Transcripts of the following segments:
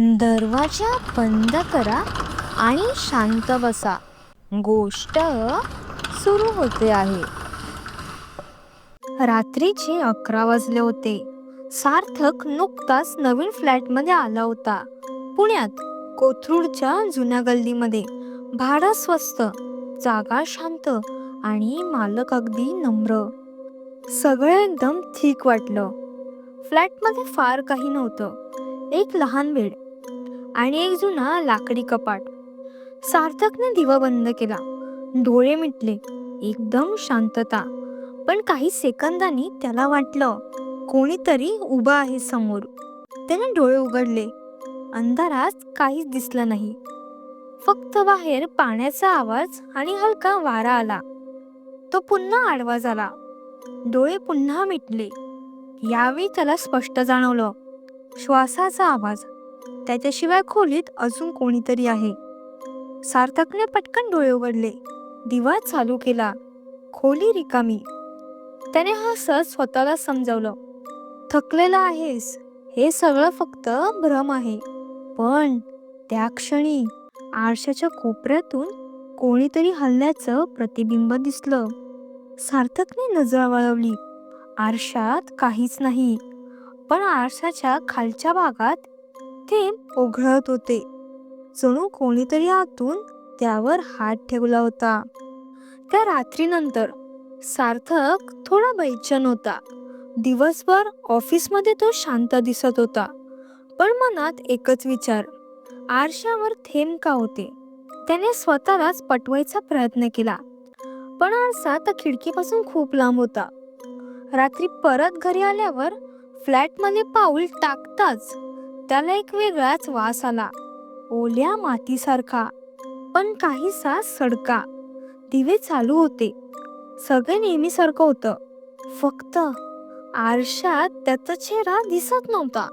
दरवाजा बंद करा आणि शांत बसा. गोष्ट सुरू होते आहे. रात्रीचे अकरा वाजले होते. सार्थक नुकताच नवीन फ्लॅटमध्ये आला होता. पुण्यात कोथरूडच्या जुन्या गल्लीमध्ये. भाडं स्वस्त जागा शांत आणि मालक अगदी नम्र. सगळं एकदम ठीक वाटलं. फ्लॅटमध्ये फार काही नव्हतं. एक लहान बेड आणि एक जुना लाकडी कपाट. सार्थकने दिवा बंद केला. डोळे मिटले. एकदम शांतता. पण काही सेकंदांनी त्याला वाटलं कोणीतरी उभं आहे समोर. त्याने डोळे उघडले. अंधारात काहीच दिसलं नाही. फक्त बाहेर पाण्याचा आवाज आणि हलका वारा आला. तो पुन्हा आडवा झाला. डोळे पुन्हा मिटले. यावेळी त्याला स्पष्ट जाणवलं. श्वासाचा आवाज. त्याच्याशिवाय खोलीत अजून कोणीतरी आहे. सार्थकने पटकन डोळे उघडले. दिवा चालू केला. खोली रिकामी. त्याने हसत स्वतःला समजावलं. थकलेला आहेस. हे सगळं फक्त भ्रम आहे. पण त्या क्षणी आरशाच्या कोपऱ्यातून कोणीतरी हल्ल्याचं प्रतिबिंब दिसलं. सार्थकने नजर वळवली. आरशात काहीच नाही. पण आरशाच्या खालच्या भागात थेंब ओघळत होते. जणू कोणीतरी आतून त्यावर हात ठेवला होता. त्या रात्रीनंतर सार्थक थोडा बैचन होता. दिवसभर ऑफिसमध्ये तो शांत दिसत होता. पण मनात एकच विचार आरशावर थेंब का होते? त्याने स्वतःलाच पटवायचा प्रयत्न केला. पण आरसा त्या खिडकीपासून खूप लांब होता. रात्री परत घरी आल्यावर फ्लॅटमध्ये पाऊल टाकताच त्याला एक वेगळाच वास आला. ओल्या मातीसारखा पण काहीसा सडका. दिवे चालू होते. सगळे नेहमीसारखं होतं. फक्त आरशात त्याचा चेहरा दिसत नव्हता.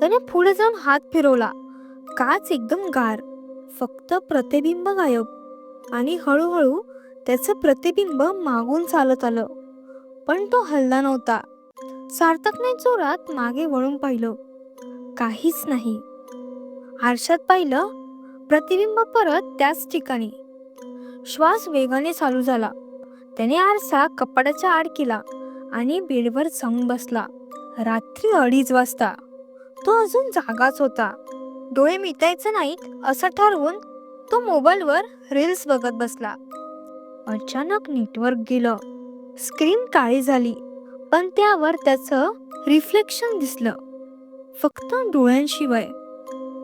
त्याने पुढे जाऊन हात फिरवला. काच एकदम गार फक्त प्रतिबिंब गायब. आणि हळूहळू त्याचं प्रतिबिंब मागून चालत आलं. पण तो हलला नव्हता. सार्थकने जोरात मागे वळून पाहिलं. काहीच नाही. आरशात पाहिलं प्रतिबिंब परत त्याच ठिकाणी. श्वास वेगाने चालू झाला. त्याने आरसा कपाटाच्या आड केला आणि बेडवर जाऊन बसला. रात्री अडीच वाजता. तो अजून जागाच होता. डोळे मिटायचं नाहीत असं ठरवून तो मोबाईलवर रील्स बघत बसला. अचानक नेटवर्क गेलं. स्क्रीन काळी झाली पण त्यावर त्याचं रिफ्लेक्शन दिसलं. फक्त डोळ्यांशिवाय.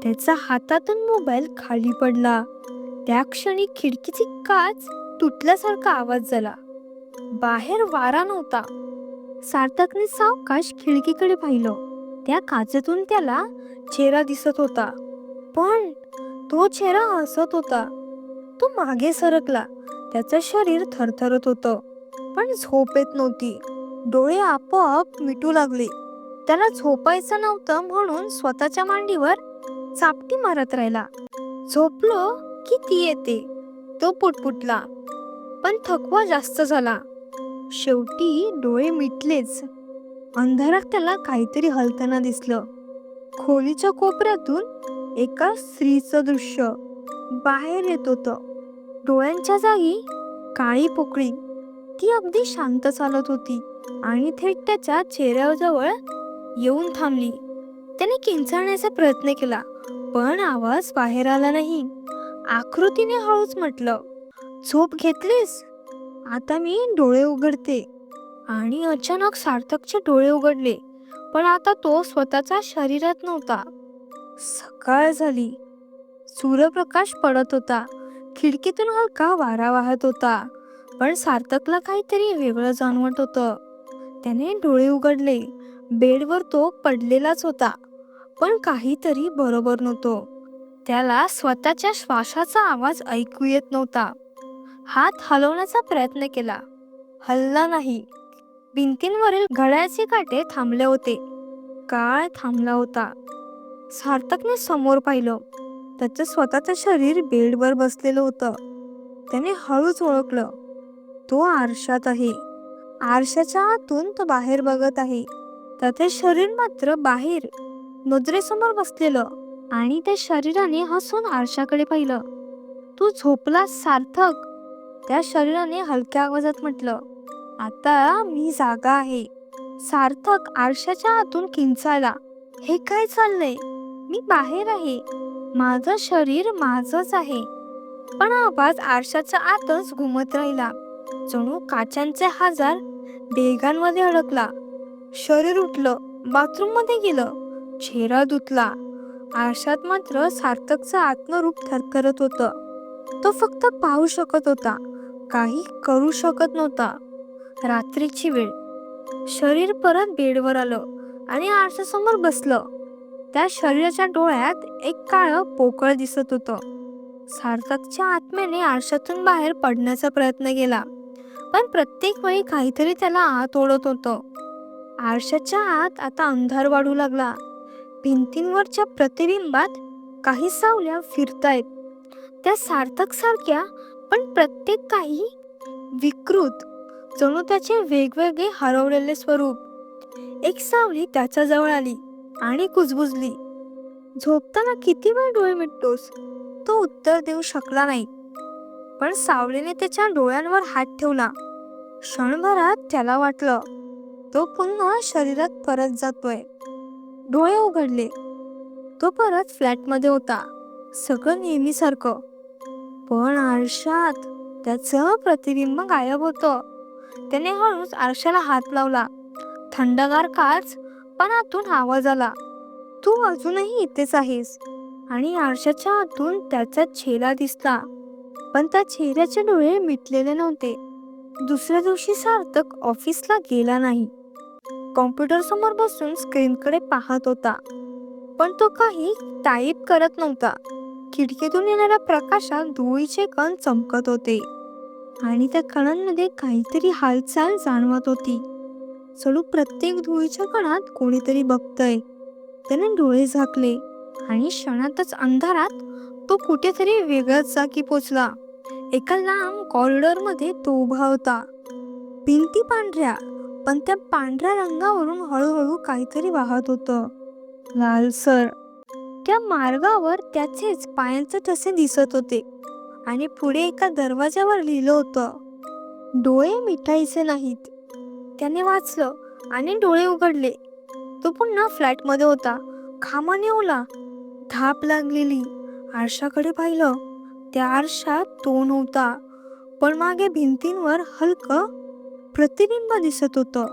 त्याचा हातातून मोबाईल खाली पडला. त्या क्षणी खिडकीची काच तुटल्यासारखा आवाज झाला. बाहेर वारा नव्हता. सार्थकने सावकाश खिडकीकडे पाहिलं. त्या काचेतून त्याला चेहरा दिसत होता. पण तो चेहरा हसत होता. तो मागे सरकला. त्याचं शरीर थरथरत होतं. पण झोप येत नव्हती. डोळे आपोआप मिटू लागले. त्याला झोपायचं नव्हतं म्हणून स्वतःच्या मांडीवर चापटी मारत राहिला. झोपलो की ती येते. तो पुटपुटला. पण थकवा जास्त झाला. शेवटी डोळे मिटलेच. अंधारात त्याला काहीतरी हलताना दिसलं. खोलीच्या कोपऱ्यातून एका स्त्रीचं दृश्य बाहेर येत होतं. डोळ्यांच्या जागी काळी पोकळी. ती अगदी शांत चालत होती आणि थेट त्याच्या चेहऱ्याजवळ येऊन थांबली. त्याने किंचाळण्याचा प्रयत्न केला पण आवाज बाहेर आला नाही. आकृतीने हळूच म्हटलं झोप घेतलीस? आता मी डोळे उघडते. आणि अचानक सार्थकचे डोळे उघडले पण आता तो स्वतःच्या शरीरात नव्हता. सकाळ झाली. सूर्यप्रकाश पडत होता. खिडकीतून हलका वारा वाहत होता पण सार्थकला काहीतरी वेगळं जाणवत होतं. त्याने डोळे उघडले. बेडवर तो पडलेलाच होता पण काहीतरी बरोबर नव्हतो. त्याला स्वतःच्या श्वासाचा आवाज ऐकू येत नव्हता. हात हलवण्याचा प्रयत्न केला. हलला नाही. भिंतींवरील घड्याचे काटे थांबले होते. काळ थांबला होता. सार्थकने समोर पाहिलं. त्याचं स्वतःचं शरीर बेडवर बसलेलं होतं. त्याने हळूच ओळखलं. तो आरशात आहे. आरशाच्या आतून तो बाहेर बघत आहे. त्याचे शरीर मात्र बाहेर नजरेसमोर बसलेलं आणि त्या शरीराने हसून आरशाकडे पाहिलं. तू झोपलास सार्थक? त्या शरीराने हलक्या आवाजात म्हटलं. आता मी जागा आहे. सार्थक आरशाच्या आतून किंचायला हे काय चाललंय? मी बाहेर आहे. माझं शरीर माझच आहे. पण आवाज आरशाच्या आतच घुमत राहिला. जणू काचांचे हजार डेगांमध्ये अडकला. शरीर उठलं बाथरूममध्ये गेलं. चेहरा धुतला. आरशात मात्र सार्थकचं आत्मरूप थरथरत होतं. तो फक्त पाहू शकत होता. काही करू शकत नव्हता. रात्रीची वेळ. शरीर परत बेडवर आलं आणि आरशासमोर बसलं. त्या शरीराच्या डोळ्यात एक काळं पोकळ दिसत होतं. सार्थकच्या आत्म्याने आरशातून बाहेर पडण्याचा प्रयत्न केला. पण प्रत्येक वेळी काहीतरी त्याला आत ओढत होतं. आरशाच्या आत आता अंधार वाढू लागला. भिंतींवरच्या प्रतिबिंबात काही सावल्या फिरतायत. त्या सार्थक सारख्या पण प्रत्येक काही विकृत जणू त्याचे वेगवेगळे हरवलेले स्वरूप. एक सावली त्याच्याजवळ आली आणि कुजबुजली. झोपताना किती वेळ डोळे मिटतोस? तो उत्तर देऊ शकला नाही. पण सावलीने त्याच्या डोळ्यांवर हात ठेवला. क्षणभरात त्याला वाटलं तो पुन्हा शरीरात परत जातोय. डोळे उघडले. तो परत फ्लॅटमध्ये होता. सगळं नेहमीसारखं. पण आरशात त्याचं प्रतिबिंब गायब होतं. त्याने हळूच आरशाला हात लावला. थंडगार काच पण आतून आवाज आला. तू अजूनही इथेच आहेस. आणि आरशाच्या आतून त्याचा चेहरा दिसला. पण त्या चेहऱ्याचे डोळे मिटलेले नव्हते. दुसऱ्या दिवशी सार्थक ऑफिसला गेला नाही. कॉम्प्युटर समोर बसून स्क्रीनकडे पाहत होता. पण तो काही टाईप करत नव्हता. खिडकीतून येणाऱ्या प्रकाशात धुळीचे कण चमकत होते. आणि त्या कणांमध्ये काहीतरी हालचाल जाणवत होती. चलू प्रत्येक धुळीच्या कणात कोणीतरी बघतय. त्याने डोळे झाकले आणि क्षणातच अंधारात तो कुठेतरी वेगळ्याच जागी पोचला. एका लांब कॉरिडॉरमध्ये तो उभा होता. भिंती पांढऱ्या पण त्या पांढऱ्या रंगावरून हळूहळू काहीतरी वाहत होतं. लालसर त्या मार्गावर त्याचेच पायांचे ठसे दिसत होते आणि पुढे एका दरवाजावर लिहिलं होतं डोळे मिठाईचे नाहीत. त्याने वाचलं आणि डोळे उघडले. तो पुन्हा फ्लॅटमध्ये होता. खामाने ओला. धाप लागलेली. आरशाकडे पाहिलं. त्या आरशात तो नव्हता पण मागे भिंतींवर हलकं प्रतिबिंब दिसत होतं.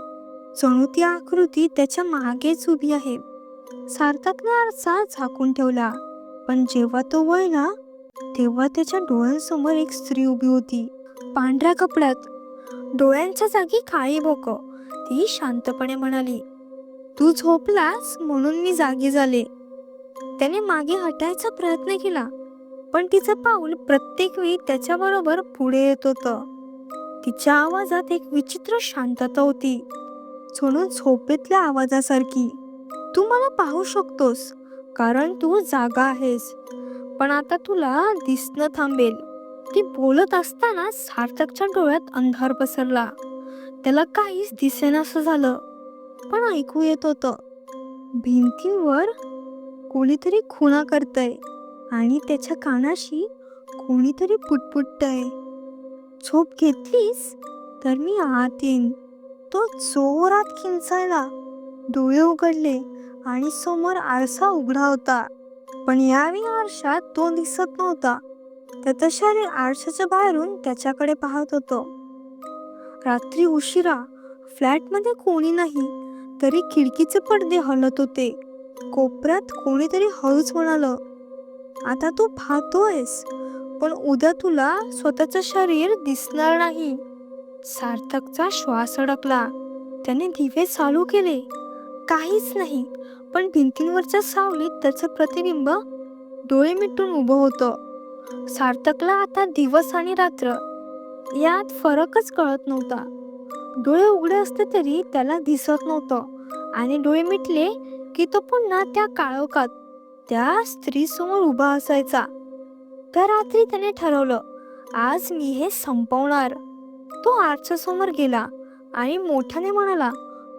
जणू ती आकृती त्याच्या मागेच उभी आहे. सार्थकने आरसा झाकून ठेवला. पण जेव्हा तो वळला तेव्हा त्याच्या डोळ्यांसमोर एक स्त्री उभी होती. पांढऱ्या कपड्यात. डोळ्यांच्या जागी काळी भोक ती शांतपणे म्हणाली तू झोपलास? म्हणून मी जागी झाले. त्याने मागे हटायचा प्रयत्न केला पण तिचं पाऊल प्रत्येक वेळी त्याच्याबरोबर पुढे येत होतं. तिच्या आवाजात एक विचित्र शांतता होती. सोडून झोपेतल्या आवाजासारखी. तू मला पाहू शकतोस कारण तू जागा आहेस. पण आता तुला दिसणं थांबेल. ती बोलत असताना सार्थकच्या डोळ्यात अंधार पसरला. त्याला काहीच दिसेनासं झालं पण ऐकू येत होतं. भिंतीवर कोणीतरी खुणा करतय आणि त्याच्या कानाशी कोणीतरी पुटपुटतय. झोप घेतलीस? तर मी आत येईन. तो जोरात खिंचायला डोळे उघडले आणि समोर आरसा उघडा होता. पण यावेळी आरशात तो दिसत नव्हता. त्याचं शरीर आरशाच्या बाहेरून त्याच्याकडे पाहत होतं. रात्री उशिरा फ्लॅटमध्ये कोणी नाही तरी खिडकीचे पडदे हलत होते. कोपऱ्यात कोणीतरी हळूच म्हणालं आता तू पाहतोयस? पण उद्या तुला स्वतःचं शरीर दिसणार नाही. सार्थकचा श्वास अडकला. त्याने दिवे चालू केले. काहीच नाही पण भिंतींवरच्या सावलीत त्याचं प्रतिबिंब डोळे मिटून उभं होतं. सार्थकला आता दिवस आणि रात्र यात फरकच कळत नव्हता. डोळे उघडे असते तरी त्याला दिसत नव्हतं आणि डोळे मिटले की तो पुन्हा त्या काळोखात त्या स्त्री समोर उभा असायचा. त्या रात्री त्याने ठरवलं आज मी हे संपवणार. तो आरच्या समोर गेला आणि मोठ्याने म्हणाला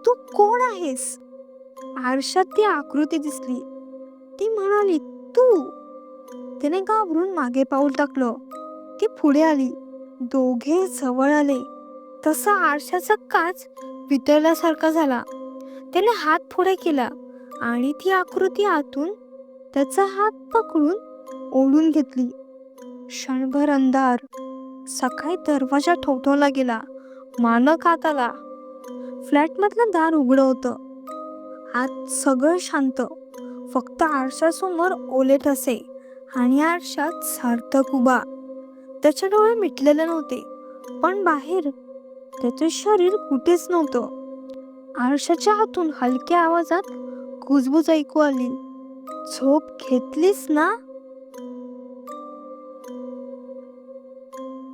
तू कोण आहेस? आरशात ती आकृती दिसली. ती म्हणाली तू. त्याने घाबरून मागे पाऊल टाकलं. ती पुढे आली. दोघे जवळ आले. तसा आरशाचा काच वितळल्यासारखा झाला. त्याने हात पुढे केला आणि ती आकृती आतून त्याचा हात पकडून ओढून घेतली. क्षणभर अंधार. सकाळी दरवाजा ठोठवला गेला. मानक आत आला. फ्लॅटमधलं दार उघडं होतं. आत सगळं शांत. फक्त आरशासमोर ओले ठसे आणि आरशात सार्थक उभा. त्याचे डोळे मिटलेले नव्हते पण बाहेर त्याचे शरीर कुठेच नव्हतं. आरशाच्या हातून हलक्या आवाजात कुजबूज ऐकू आली. झोप घेतलीस ना?